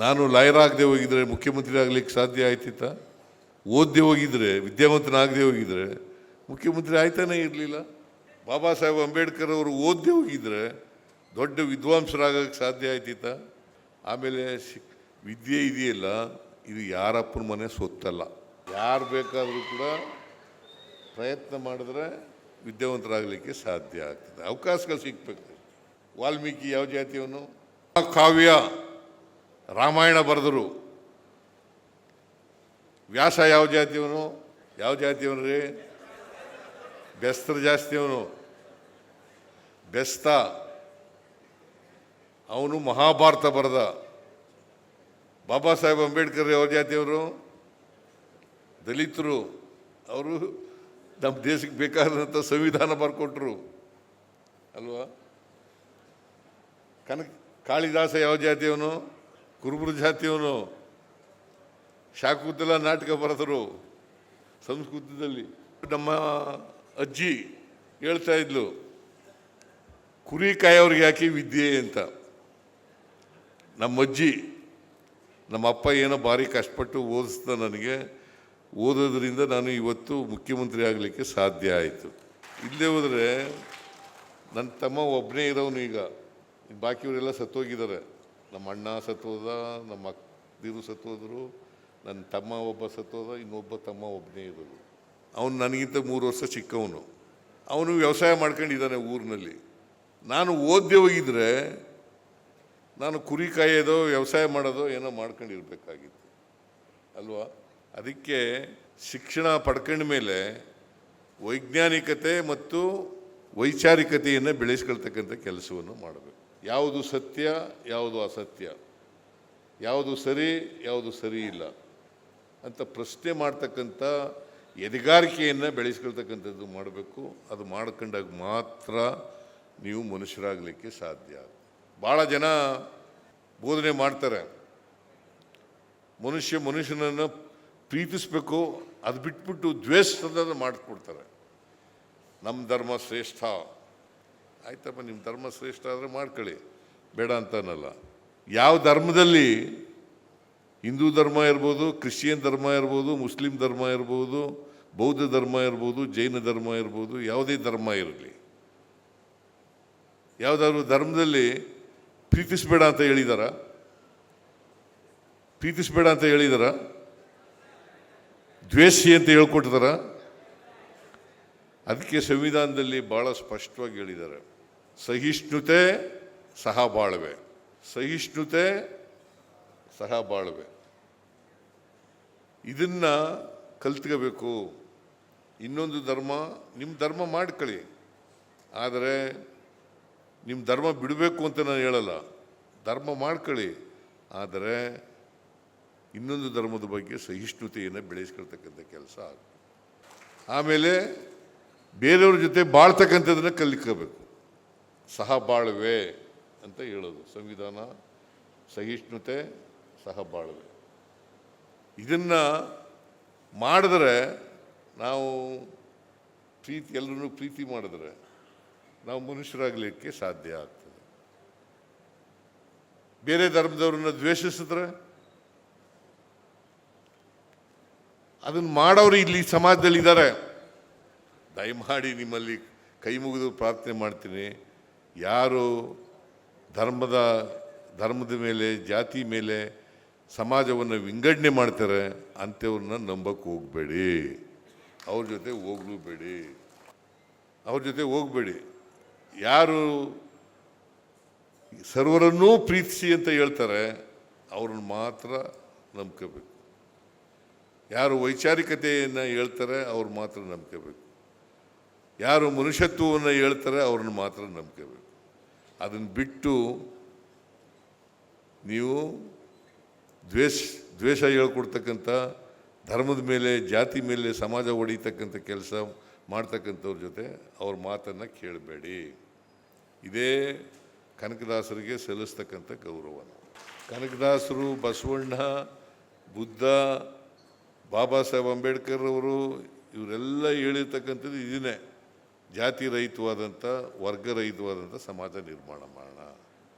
ನಾನು ಲಾಯರ್ ಆಗದೆ ಹೋಗಿದ್ರೆ, ಮುಖ್ಯಮಂತ್ರಿ ಆಗ್ಲಿಕ್ಕೆ ಸಾಧ್ಯ ಆಯ್ತಿತ್ತ? ಓದ್ದೆ ಹೋಗಿದ್ರೆ, ವಿದ್ಯಾವಂತನಾಗದೆ ಹೋಗಿದ್ರೆ, ಮುಖ್ಯಮಂತ್ರಿ ಆಯ್ತಾನೇ ಇರಲಿಲ್ಲ. ಬಾಬಾ ಸಾಹೇಬ್ ಅಂಬೇಡ್ಕರ್ ಅವರು ಓದ್ದೆ ಹೋಗಿದ್ರೆ, ದೊಡ್ಡ ವಿದ್ವಾಂಸರಾಗಕ್ಕೆ ಸಾಧ್ಯ ಆಯ್ತಿತ್ತ? ಆಮೇಲೆ ವಿದ್ಯೆ ಇದೆಯಲ್ಲ, ಇದು ಯಾರಪ್ಪನ ಮನೆ ಸೊತ್ತಲ್ಲ. ಯಾರು ಬೇಕಾದರೂ ಕೂಡ ಪ್ರಯತ್ನ ಮಾಡಿದ್ರೆ ವಿದ್ಯಾವಂತರಾಗಲಿಕ್ಕೆ ಸಾಧ್ಯ ಆಗ್ತದೆ. ಅವಕಾಶಗಳು ಸಿಗ್ಬೇಕು. ವಾಲ್ಮೀಕಿ ಯಾವ ಜಾತಿಯವನು? ಕಾವ್ಯ. ರಾಮಾಯಣ ಬರೆದರು. ವ್ಯಾಸ ಯಾವ ಜಾತಿಯವನು? ಯಾವ ಜಾತಿಯವನು ರೀ? ಬೆಸ್ತರ ಜಾಸ್ತಿಯವನು. ಬೆಸ್ತ. ಅವನು ಮಹಾಭಾರತ ಬರೆದ. ಬಾಬಾ ಸಾಹೇಬ್ ಅಂಬೇಡ್ಕರ್ ಯಾವ ಜಾತಿಯವರು. ದಲಿತರು. ಅವರು ನಮ್ಮ ದೇಶಕ್ಕೆ ಬೇಕಾದಂಥ ಸಂವಿಧಾನ ಬರ್ಕೊಟ್ರು. ಅಲ್ವಾ? ಕನಕ, ಕಾಳಿದಾಸ ಯಾವ ಜಾತಿಯವನು? ಕುರುಬರು ಜಾತಿಯವನು ಶಾಕುತಲ ನಾಟಕ ಬರೆದರು ಸಂಸ್ಕೃತದಲ್ಲಿ. ನಮ್ಮ ಅಜ್ಜಿ ಹೇಳ್ತಾ ಇದ್ಲು, ಕುರಿ ಕಾಯೋರಿಗೆ ಯಾಕೆ ವಿದ್ಯೆ ಅಂತ. ನಮ್ಮ ಅಜ್ಜಿ ನಮ್ಮ ಅಪ್ಪ ಏನೋ ಭಾರಿ ಕಷ್ಟಪಟ್ಟು ಓದಿಸ್ದ ನನಗೆ. ಓದೋದ್ರಿಂದ ನಾನು ಇವತ್ತು ಮುಖ್ಯಮಂತ್ರಿ ಆಗಲಿಕ್ಕೆ ಸಾಧ್ಯ ಆಯಿತು. ಇಲ್ಲೇ ಹೋದರೆ ನನ್ನ ತಮ್ಮ ಒಬ್ಬನೇ ಇರೋನು ಈಗ. ಬಾಕಿಯವರೆಲ್ಲ ಸತ್ತೋಗಿದ್ದಾರೆ. ನಮ್ಮ ಅಣ್ಣ ಸತ್ತೋದ ನಮ್ಮ ಅಕ್ಕದಿರು ಸತ್ತೋದ್ರು ನನ್ನ ತಮ್ಮ ಒಬ್ಬ ಸತ್ತೋದ ಇನ್ನೊಬ್ಬ ತಮ್ಮ ಒಬ್ಬನೇ ಇರೋದು. ಅವನು ನನಗಿಂತ ಮೂರು ವರ್ಷ ಚಿಕ್ಕವನು. ಅವನು ವ್ಯವಸಾಯ ಮಾಡ್ಕೊಂಡಿದ್ದಾನೆ ಊರಿನಲ್ಲಿ. ನಾನು ಓದ್ದೆ ಹೋಗಿದ್ರೆ, ನಾನು ಕುರಿ ಕಾಯೋದೋ, ವ್ಯವಸಾಯ ಮಾಡೋದೋ, ಏನೋ ಮಾಡ್ಕೊಂಡಿರ್ಬೇಕಾಗಿತ್ತು. ಅಲ್ವಾ? ಅದಕ್ಕೆ ಶಿಕ್ಷಣ ಪಡ್ಕೊಂಡ ಮೇಲೆ ವೈಜ್ಞಾನಿಕತೆ ಮತ್ತು ವೈಚಾರಿಕತೆಯನ್ನು ಬೆಳೆಸ್ಕೊಳ್ತಕ್ಕಂಥ ಕೆಲಸವನ್ನು ಮಾಡಬೇಕು. ಯಾವುದು ಸತ್ಯ, ಯಾವುದು ಅಸತ್ಯ. ಯಾವುದು ಸರಿ ಯಾವುದು ಸರಿ ಇಲ್ಲ. ಅಂತ ಪ್ರಶ್ನೆ ಮಾಡ್ತಕ್ಕಂಥ ಎದೆಗಾರಿಕೆಯನ್ನು ಬೆಳೆಸ್ಕೊಳ್ತಕ್ಕಂಥದ್ದು ಮಾಡಬೇಕು. ಅದು ಮಾಡ್ಕೊಂಡಾಗ ಮಾತ್ರ ನೀವು ಮನುಷ್ಯರಾಗಲಿಕ್ಕೆ ಸಾಧ್ಯ. ಭಾಳ ಜನ ಬೋಧನೆ ಮಾಡ್ತಾರೆ. ಮನುಷ್ಯ ಮನುಷ್ಯನನ್ನು ಪ್ರೀತಿಸಬೇಕು, ಅದು ಬಿಟ್ಬಿಟ್ಟು ದ್ವೇಷದ ಮಾಡಿಕೊಡ್ತಾರೆ ನಮ್ಮ ಧರ್ಮ ಶ್ರೇಷ್ಠ. ಆಯ್ತಪ್ಪ ನಿಮ್ಮ ಧರ್ಮ ಶ್ರೇಷ್ಠ ಆದರೆ ಮಾಡ್ಕೊಳ್ಳಿ. ಬೇಡ ಅಂತ ಅನ್ನಲ್ಲ ಯಾವ ಧರ್ಮದಲ್ಲಿ ಹಿಂದೂ ಧರ್ಮ ಇರ್ಬೋದು, ಕ್ರಿಶ್ಚಿಯನ್ ಧರ್ಮ ಇರ್ಬೋದು, ಮುಸ್ಲಿಂ ಧರ್ಮ ಇರ್ಬೋದು, ಬೌದ್ಧ ಧರ್ಮ ಇರ್ಬೋದು, ಜೈನ ಧರ್ಮ ಇರ್ಬೋದು, ಯಾವುದೇ ಧರ್ಮ ಇರಲಿ. ಯಾವುದಾದ್ರು ಧರ್ಮದಲ್ಲಿ ಪ್ರೀತಿಸಬೇಡ ಅಂತ ಹೇಳಿದಾರ? ಪ್ರೀತಿಸಬೇಡ ಅಂತ ಹೇಳಿದಾರ? ದ್ವೇಷಿ ಅಂತ ಹೇಳ್ಕೊಟ್ಟಿದಾರ? ಅದಕ್ಕೆ ಸಂವಿಧಾನದಲ್ಲಿ ಭಾಳ ಸ್ಪಷ್ಟವಾಗಿ ಹೇಳಿದ್ದಾರೆ ಸಹಿಷ್ಣುತೆ ಸಹ ಬಾಳ್ವೆ. ಸಹಿಷ್ಣುತೆ ಸಹ ಬಾಳ್ವೆ. ಇದನ್ನ ಕಲ್ತ್ಕೋಬೇಕು. ಇನ್ನೊಂದು ಧರ್ಮ ನಿಮ್ಮ ಧರ್ಮ ಮಾಡ್ಕೊಳ್ಳಿ ಆದರೆ ನಿಮ್ಮ ಧರ್ಮ ಬಿಡಬೇಕು ಅಂತ ನಾನು ಹೇಳಲ್ಲ. ಧರ್ಮ ಮಾಡ್ಕೊಳ್ಳಿ ಆದರೆ ಇನ್ನೊಂದು ಧರ್ಮದ ಬಗ್ಗೆ ಸಹಿಷ್ಣುತೆಯನ್ನು ಬೆಳೆಸ್ಕೊಳ್ತಕ್ಕಂಥ ಕೆಲಸ ಆಮೇಲೆ ಬೇರೆಯವ್ರ ಜೊತೆ ಬಾಳ್ತಕ್ಕಂಥದ್ದನ್ನ ಕಲಿಕೋಬೇಕು ಸಹ ಬಾಳ್ವೆ ಅಂತ ಹೇಳೋದು. ಸಂವಿಧಾನ, ಸಹಿಷ್ಣುತೆ ಸಹಬಾಳ್ವೆ ಇದನ್ನು ಮಾಡಿದ್ರೆ ನಾವು ಪ್ರೀತಿ ಎಲ್ಲರೂ ಪ್ರೀತಿ ಮಾಡಿದ್ರೆ ನಾವು ಮನುಷ್ಯರಾಗಲಿಕ್ಕೆ ಸಾಧ್ಯ ಆಗ್ತದೆ. ಬೇರೆ ಧರ್ಮದವ್ರನ್ನ ದ್ವೇಷಿಸಿದ್ರೆ ಅದನ್ನು ಮಾಡೋರು ಇಲ್ಲಿ ಸಮಾಜದಲ್ಲಿ ಇದ್ದಾರೆ ದಯಮಾಡಿ ನಿಮ್ಮಲ್ಲಿ ಕೈ ಮುಗಿದು ಪ್ರಾರ್ಥನೆ ಮಾಡ್ತೀನಿ. ಯಾರು ಧರ್ಮದ ಧರ್ಮದ ಮೇಲೆ, ಜಾತಿ ಮೇಲೆ ಸಮಾಜವನ್ನು ವಿಂಗಡಣೆ ಮಾಡ್ತಾರೆ, ಅಂಥವ್ರನ್ನ ನಂಬಕ್ಕೆ ಹೋಗಬೇಡಿ. ಅವ್ರ ಜೊತೆ ಹೋಗ್ಲೂ ಬೇಡಿ. ಅವ್ರ ಜೊತೆ ಹೋಗಬೇಡಿ. ಯಾರು ಸರ್ವರನ್ನೂ ಪ್ರೀತಿಸಿ ಅಂತ ಹೇಳ್ತಾರೆ, ಅವ್ರನ್ನ ಮಾತ್ರ ನಂಬ್ಕೋಬೇಕು. ಯಾರು ವೈಚಾರಿಕತೆಯನ್ನು ಹೇಳ್ತಾರೆ, ಅವ್ರು ಮಾತ್ರ ನಂಬ್ಕೋಬೇಕು. ಯಾರು ಮನುಷ್ಯತ್ವವನ್ನು ಹೇಳ್ತಾರೆ, ಅವ್ರನ್ನ ಮಾತ್ರ ನಂಬ್ಕೋಬೇಕು. ಅದನ್ನು ಬಿಟ್ಟು ನೀವು ದ್ವೇಷ ದ್ವೇಷ ಹೇಳ್ಕೊಡ್ತಕ್ಕಂಥ ಧರ್ಮದ ಮೇಲೆ, ಜಾತಿ ಮೇಲೆ, ಸಮಾಜ ಒಡೀತಕ್ಕಂಥ ಕೆಲಸ ಮಾಡ್ತಕ್ಕಂಥವ್ರ ಜೊತೆ ಅವ್ರ ಮಾತನ್ನು ಕೇಳಬೇಡಿ. ಇದೇ ಕನಕದಾಸರಿಗೆ ಸಲ್ಲಿಸ್ತಕ್ಕಂಥ ಗೌರವ. ಕನಕದಾಸರು, ಬಸವಣ್ಣ, ಬುದ್ಧ, ಬಾಬಾ ಸಾಹೇಬ್ ಅಂಬೇಡ್ಕರ್ ಅವರು, ಇವರೆಲ್ಲ ಹೇಳಿರ್ತಕ್ಕಂಥದ್ದು ಇದನ್ನೇ. ಜಾತಿ ರಹಿತವಾದಂಥ ವರ್ಗ ರಹಿತವಾದಂಥ ಸಮಾಜ ನಿರ್ಮಾಣ ಮಾಡೋಣ.